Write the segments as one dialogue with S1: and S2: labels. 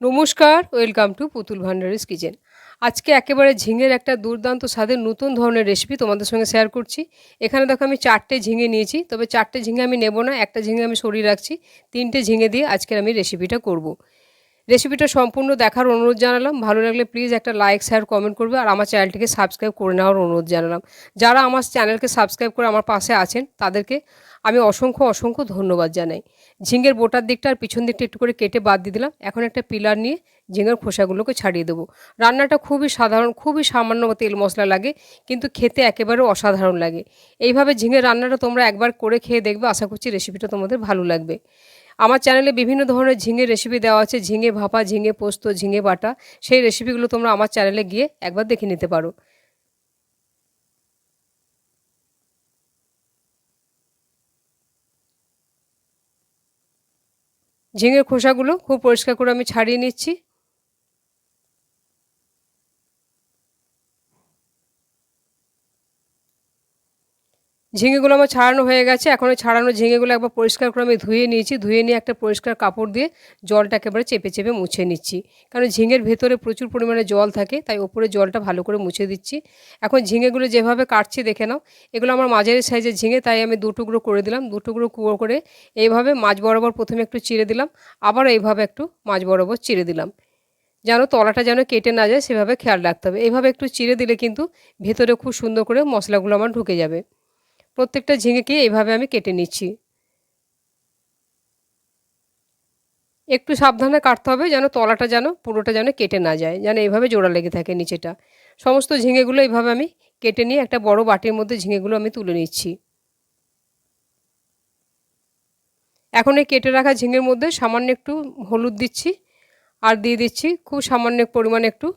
S1: নমস্কার, welcome to পুতুল ভান্ডারিস kitchen. আজকে একেবারে ঝিঙের একটা দুর্দান্ত স্বাদের নতুন ধরনের রেসিপি তোমাদের সঙ্গে শেয়ার করছি। এখানে দেখো আমি চারটে ঝিঙে নিয়েছি, তবে চারটে ঝিঙে আমি নেব না, একটা ঝিঙে আমি সরিয়ে রাখছি। তিনটে ঝিঙে দিয়ে আজকের আমি রেসিপিটা করব। রেসিপিটা সম্পূর্ণ দেখার অনুরোধ জানালাম। ভালো লাগলে প্লিজ একটা লাইক শেয়ার কমেন্ট করবে আর আমার চ্যানেলটিকে সাবস্ক্রাইব করে নেওয়ার অনুরোধ জানালাম। যারা আমার চ্যানেলকে সাবস্ক্রাইব করে আমার পাশে আছেন, তাদেরকে আমি অসংখ্য অসংখ্য ধন্যবাদ জানাই। ঝিঙের বোটার দিকটা আর পিছন দিকটা একটু করে কেটে বাদ দিয়ে দিলাম। এখন একটা পিলার নিয়ে ঝিঙের খোসাগুলোকে ছাড়িয়ে দেবো। রান্নাটা খুবই সাধারণ, খুবই সামান্য তেল মশলা লাগে, কিন্তু খেতে একেবারে অসাধারণ লাগে। এইভাবে ঝিঙের রান্নাটা তোমরা একবার করে খেয়ে দেখবে। আশা করছি রেসিপিটা তোমাদের ভালো লাগবে। আমার চ্যানেলে বিভিন্ন ধরনের ঝিঙে রেসিপি দেওয়া আছে। ঝিঙে ভাপা, ঝিঙে পোস্ত, ঝিঙে বাটা। সেই রেসিপিগুলো তোমরা আমার চ্যানেলে গিয়ে একবার দেখে নিতে পারো। ঝিঙের খোসাগুলো খুব পরিষ্কার করে আমি ছাড়িয়ে নিচ্ছি। ঝিঙেগুলো আমার ছাড়ানো হয়ে গেছে। এখন ওই ছাড়ানো ঝিঙেগুলো একবার পরিষ্কার করে আমি ধুয়ে নিয়েছি। ধুয়ে নিয়ে একটা পরিষ্কার কাপড় দিয়ে জলটা একেবারে চেপে চেপে মুছে নিচ্ছি। কারণ ঝিঙের ভেতরে প্রচুর পরিমাণে জল থাকে, তাই ওপরে জলটা ভালো করে মুছে দিচ্ছি। এখন ঝিঙেগুলো যেভাবে কাটছি, দেখে নাও। এগুলো আমার মাঝারি সাইজের ঝিঙে তাই আমি দু টুকরো করে দিলাম। দু টুকরো কুয়ো করে এইভাবে মাছ বরাবর প্রথমে একটু চিড়ে দিলাম। আবার এইভাবে একটু মাছ বরাবর চিড়ে দিলাম। যেন তলাটা যেন কেটে না যায়, সেভাবে খেয়াল রাখতে হবে। এইভাবে একটু চিড়ে দিলে কিন্তু ভেতরে খুব সুন্দর করে মশলাগুলো আমার ঢুকে যাবে। প্রত্যেকটা ঝিঙেকে এইভাবে আমি কেটে নিচ্ছি। একটু সাবধানে কাটতে হবে যেন তলাটা যেন পুরোটা যেন কেটে না যায়, যেন এইভাবে জোড়া লেগে থাকে নিচেটা। সমস্ত ঝিঙেগুলো এইভাবে আমি কেটে নিয়ে একটা বড় বাটির মধ্যে ঝিঙেগুলো আমি তুলে নিচ্ছি। এখন এই কেটে রাখা ঝিঙের মধ্যে সামান্য একটু হলুদ দিচ্ছি আর দিয়ে দিচ্ছি খুব সামান্য পরিমাণে একটু,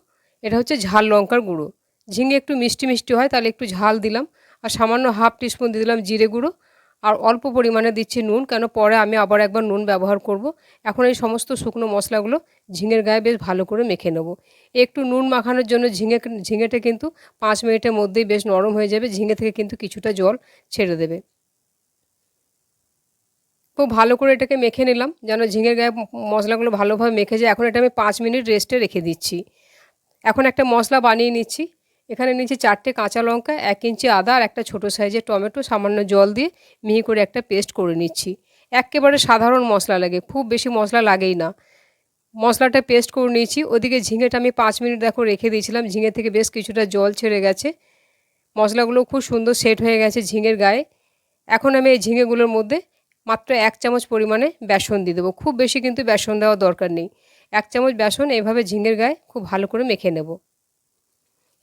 S1: এটা হচ্ছে ঝাল লঙ্কার গুঁড়ো। ঝিঙে একটু মিষ্টি মিষ্টি হয়, তাহলে একটু ঝাল দিলাম। আর সামান্য হাফ টিস্পুন দিয়ে দিলাম জিরে গুঁড়ো আর অল্প পরিমাণে দিচ্ছি নুন, কেন পরে আমি আবার একবার নুন ব্যবহার করব। এখন এই সমস্ত শুকনো মশলাগুলো ঝিঙের গায়ে বেশ ভালো করে মেখে নেব। একটু নুন মাখানোর জন্য ঝিঙে, ঝিঙেটা কিন্তু পাঁচ মিনিটের মধ্যেই বেশ নরম হয়ে যাবে, ঝিঙে থেকে কিন্তু কিছুটা জল ছেড়ে দেবে। খুব ভালো করে এটাকে মেখে নিলাম, যেন ঝিঙের গায়ে মশলাগুলো ভালোভাবে মেখে যায়। এখন এটা আমি পাঁচ মিনিট রেস্টে রেখে দিচ্ছি। এখন একটা মশলা বানিয়ে নিচ্ছি। এখানে নিচে চারটে কাঁচা লঙ্কা, এক ইঞ্চি আদা আর একটা ছোটো সাইজের টমেটো, সামান্য জল দিয়ে মিহি করে একটা পেস্ট করে নিচ্ছি। একেবারে সাধারণ মশলা লাগে, খুব বেশি মশলা লাগেই না। মশলাটা পেস্ট করে নিয়েছি, ওদিকে ঝিঙেটা আমি পাঁচ মিনিট দেখো রেখে দিয়েছিলাম, ঝিঙে থেকে বেশ কিছুটা জল ছেড়ে গেছে। মশলাগুলো খুব সুন্দর সেট হয়ে গেছে ঝিঙের গায়ে। এখন আমি এই ঝিঙেগুলোর মধ্যে মাত্র এক চামচ পরিমাণে বেসন দিয়ে দেবো। খুব বেশি কিন্তু বেসন দেওয়ার দরকার নেই। এক চামচ বেসন, এইভাবে ঝিঙের গায়ে খুব ভালো করে মেখে নেব।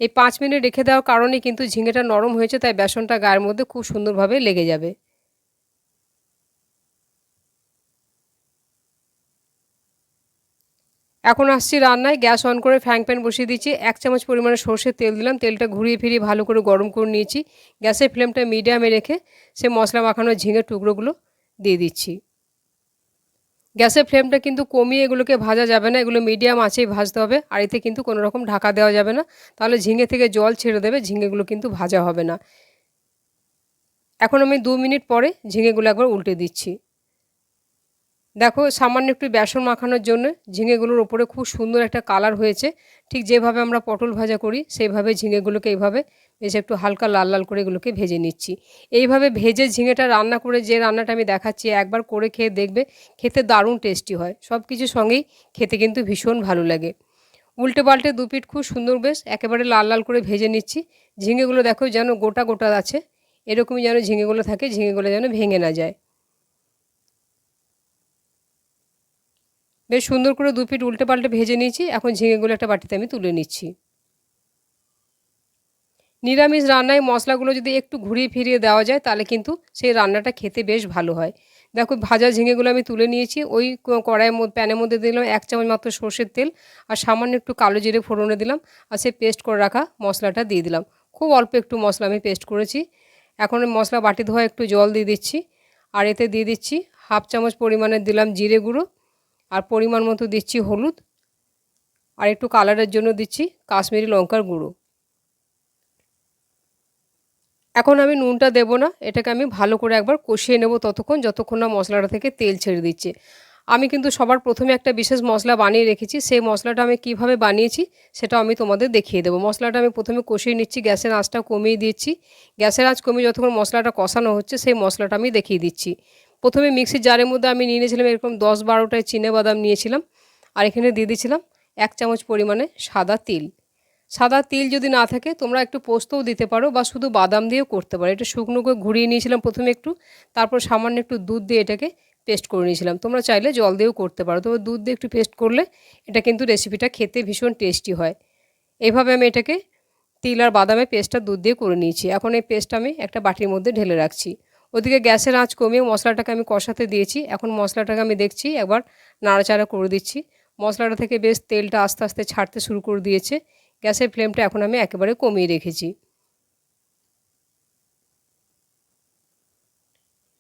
S1: এই পাঁচ মিনিট রেখে দেওয়ার কারণে কিন্তু ঝিঙেটা নরম হয়েছে, তাই বেসনটা গায়ের মধ্যে খুব সুন্দরভাবে লেগে যাবে। এখন আসছি রান্নায়, গ্যাস অন করে ফ্যাং প্যান বসিয়ে দিচ্ছি। এক চামচ পরিমাণে সর্ষের তেল দিলাম, তেলটা ঘুরিয়ে ফিরিয়ে ভালো করে গরম করে নিয়েছি। গ্যাসের ফ্লেমটা মিডিয়ামে রেখে সে মশলা মাখানো ঝিঙের টুকরোগুলো দিয়ে দিচ্ছি। গ্যাসের ফ্লেমটা কিন্তু কমিয়ে এগুলোকে ভাজা যাবে না, এগুলো মিডিয়াম আছেই ভাজতে হবে আর এতে কিন্তু কোনো রকম ঢাকা দেওয়া যাবে না। তাহলে ঝিঙে থেকে জল ছেড়ে দেবে, ঝিঙেগুলো কিন্তু ভাজা হবে না। এখন আমি দু মিনিট পরে ঝিঙেগুলো একবার উল্টে দিচ্ছি। দেখো, সামান্য একটু বেসন মাখানোর জন্য ঝিঙেগুলোর ওপরে খুব সুন্দর একটা কালার হয়েছে। ঠিক যেভাবে আমরা পটল ভাজা করি, সেইভাবে ঝিঙেগুলোকে এইভাবে বেশ একটু হালকা লাল লাল করে এগুলোকে ভেজে নিচ্ছি। এইভাবে ভেজে ঝিঙেটা রান্না করে যে রান্নাটা আমি দেখাচ্ছি, একবার করে খেয়ে দেখবে, খেতে দারুণ টেস্টি হয়। সব কিছুর সঙ্গেই খেতে কিন্তু ভীষণ ভালো লাগে। উল্টে পাল্টে দু পিঠ খুব সুন্দর বেশ একেবারে লাল লাল করে ভেজে নিচ্ছি। ঝিঙেগুলো দেখো যেন গোটা গোটা আছে, এরকমই যেন ঝিঙেগুলো থাকে, ঝিঙেগুলো যেন ভেঙে না যায়। বেশ সুন্দর করে দু পিঠ উল্টে পাল্টে ভেজে নিয়েছি, এখন ঝিঙেগুলো একটা বাটিতে আমি তুলে নিচ্ছি। নিরামিষ রান্নায় মশলাগুলো যদি একটু ঘুরিয়ে ফিরিয়ে দেওয়া যায়, তাহলে কিন্তু সেই রান্নাটা খেতে বেশ ভালো হয়। দেখো, ভাজা ঝিঙেগুলো আমি তুলে নিয়েছি, ওই কড়াইয়ের মধ্যে, প্যানের মধ্যে দিলাম এক চামচ মাত্র সর্ষের তেল, আর সামান্য একটু কালো জিরে ফোড়নে দিলাম, আর সে পেস্ট করে রাখা মশলাটা দিয়ে দিলাম। খুব অল্প একটু মশলা আমি পেস্ট করেছি। এখন মশলা বাটি ধোয়া একটু জল দিয়ে দিচ্ছি, আর এতে দিয়ে দিচ্ছি হাফ চামচ পরিমাণে দিলাম জিরে গুঁড়ো আর পরিমাণ মতো দিচ্ছি হলুদ আর একটু কালারের জন্য দিচ্ছি কাশ্মীরি লঙ্কার গুঁড়ো। এখন আমি নুনটা দেবো না, এটাকে আমি ভালো করে একবার কষিয়ে নেব ততক্ষণ, যতক্ষণ না মশলাটা থেকে তেল ছেড়ে দিচ্ছে। আমি কিন্তু সবার প্রথমে একটা বিশেষ মশলা বানিয়ে রেখেছি, সেই মশলাটা আমি কীভাবে বানিয়েছি সেটা আমি তোমাদের দেখিয়ে দেবো। মশলাটা আমি প্রথমে কষিয়ে নিচ্ছি, গ্যাসের আঁচটা কমিয়ে দিচ্ছি। গ্যাসের আঁচ কমিয়ে যতক্ষণ মশলাটা কষানো হচ্ছে, সেই মশলাটা আমি দেখিয়ে দিচ্ছি। প্রথমে মিক্সির জারের মধ্যে আমি নিয়ে নিয়েছিলাম এরকম দশ বারোটায় চিনে বাদাম নিয়েছিলাম আর এখানে দিয়ে দিয়েছিলাম এক চামচ পরিমাণে সাদা তিল। সাদা তিল যদি না থাকে তোমরা একটু পোস্তও দিতে পারো বা শুধু বাদাম দিয়েও করতে পারো। এটা শুকনো করে ঘুরিয়ে নিয়েছিলাম প্রথমে একটু, তারপর সামান্য একটু দুধ দিয়ে এটাকে পেস্ট করে নিয়েছিলাম। তোমরা চাইলে জল দিয়েও করতে পারো, তবে দুধ দিয়ে একটু পেস্ট করলে এটা কিন্তু রেসিপিটা খেতে ভীষণ টেস্টি হয়। এভাবে আমি এটাকে তিল আর বাদামের পেস্টটা দুধ দিয়ে করে নিয়েছি। এখন এই পেস্টটা আমি একটা বাটির মধ্যে ঢেলে রাখছি। ওদিকে গ্যাসের আঁচ কমিয়ে মশলাটাকে আমি কষাতে দিয়েছি। এখন মশলাটাকে আমি দেখছি, একবার নাড়াচাড়া করে দিচ্ছি। মশলাটা থেকে বেশ তেলটা আস্তে আস্তে ছাড়তে শুরু করে দিয়েছে। গ্যাসের ফ্লেমটা এখন আমি একেবারে কমিয়ে রেখেছি।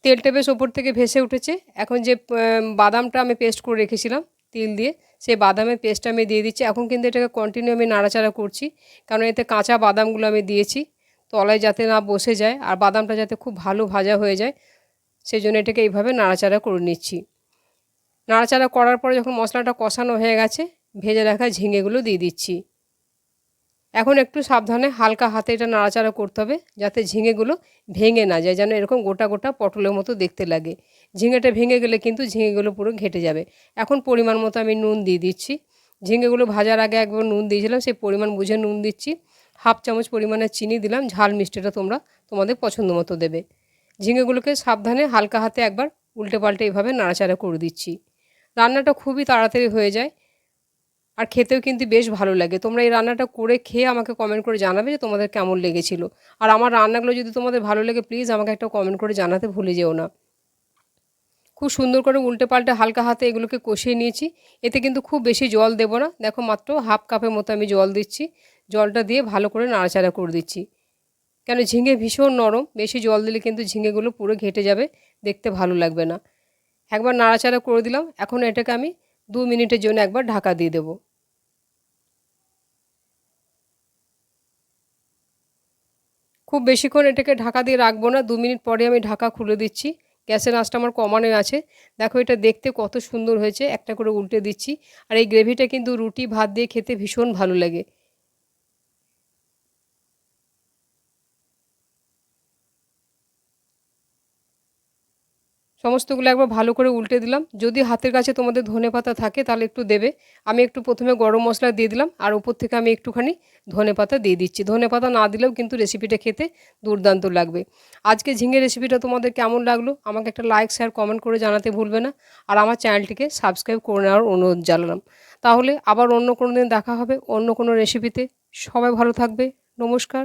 S1: তেলটা বেশ ওপর থেকে ভেসে উঠেছে। এখন যে বাদামটা আমি পেস্ট করে রেখেছিলাম, তিল দিয়ে, সেই বাদামের পেস্টটা আমি দিয়ে দিচ্ছি। এখন কিন্তু এটাকে কন্টিনিউ আমি নাড়াচাড়া করছি। কারণ এতে কাঁচা বাদামগুলো আমি দিয়েছি। তলায় যাতে না বসে যায় আর বাদামটা যাতে খুব ভালো ভাজা হয়ে যায় সেই জন্য এটাকে এইভাবে নাড়াচাড়া করে নিচ্ছি। নাড়াচাড়া করার পরে যখন মশলাটা কষানো হয়ে গেছে, ভেজে রাখা ঝিঙেগুলো দিয়ে দিচ্ছি। এখন একটু সাবধানে হালকা হাতে এটা নাড়াচাড়া করতে হবে, যাতে ঝিঙেগুলো ভেঙে না যায়, যেন এরকম গোটা গোটা পটলের মতো দেখতে লাগে। ঝিঙেটা ভেঙে গেলে কিন্তু ঝিঙেগুলো পুরো ঘেটে যাবে। এখন পরিমাণ মতো আমি নুন দিয়ে দিচ্ছি। ঝিঙেগুলো ভাজার আগে একবার নুন দিয়েছিলাম, সেই পরিমাণ বুঝে নুন দিচ্ছি। হাফ চামচ পরিমাণে চিনি দিলাম, ঝাল মিষ্টিটা তোমরা তোমাদের পছন্দ মতো দেবে। ঝিঙেগুলোকে সাবধানে হালকা হাতে একবার উল্টে পাল্টে এইভাবে নাড়াচাড়া করে দিচ্ছি। রান্নাটা খুবই তাড়াতাড়ি হয়ে যায় আর খেতেও কিন্তু বেশ ভালো লাগে। তোমরা এই রান্নাটা করে খেয়ে আমাকে কমেন্ট করে জানাবে যে তোমাদের কেমন লেগেছিল। আর আমার রান্নাগুলো যদি তোমাদের ভালো লাগে প্লিজ আমাকে একটা কমেন্ট করে জানাতে ভুলে যেও না। খুব সুন্দর করে উল্টে পাল্টে হালকা হাতে এগুলোকে কষিয়ে নিয়েছি। এতে কিন্তু খুব বেশি জল দেবো না। দেখো মাত্র হাফ কাপের মতো আমি জল দিচ্ছি। জলটা দিয়ে ভালো করে নাড়াচাড়া করে দিচ্ছি। কেন ঝিঙে ভীষণ নরম, বেশি জল দিলে কিন্তু ঝিঙেগুলো পুরো ঘেটে যাবে, দেখতে ভালো লাগবে না। একবার নাড়াচাড়া করে দিলাম, এখন এটাকে আমি দু মিনিটের জন্য একবার ঢাকা দিয়ে দেবো। খুব বেশিক্ষণ এটাকে ঢাকা দিয়ে রাখব না, দু মিনিট পরে আমি ঢাকা খুলে দিচ্ছি। গ্যাসের আঁচটা আমার কমানো আছে। দেখো এটা দেখতে কত সুন্দর হয়েছে, একটা করে উল্টে দিচ্ছি। আর এই গ্রেভিটা কিন্তু রুটি, ভাত দিয়ে খেতে ভীষণ ভালো লাগে। সমস্তগুলো একবার ভালো করে উল্টে দিলাম। যদি হাতের কাছে তোমাদের ধনে পাতা থাকে তাহলে একটু দেবে। আমি একটু প্রথমে গরম মশলা দিয়ে দিলাম আর উপর থেকে আমি একটুখানি ধনে পাতা দিয়ে দিচ্ছি। ধনে পাতা না দিলেও কিন্তু রেসিপিটা খেতে দুর্দান্ত লাগবে। আজকে ঝিঙে রেসিপিটা তোমাদের কেমন লাগল? আমাকে একটা লাইক শেয়ার কমেন্ট করে জানাতে ভুলবে না। আর আমার চ্যানেলটিকে সাবস্ক্রাইব করে নেওয়ার অনুরোধ জানালাম। তাহলে আবার অন্য কোনো দিন দেখা হবে অন্য কোনো রেসিপিতে সবাই ভালো থাকবে। নমস্কার।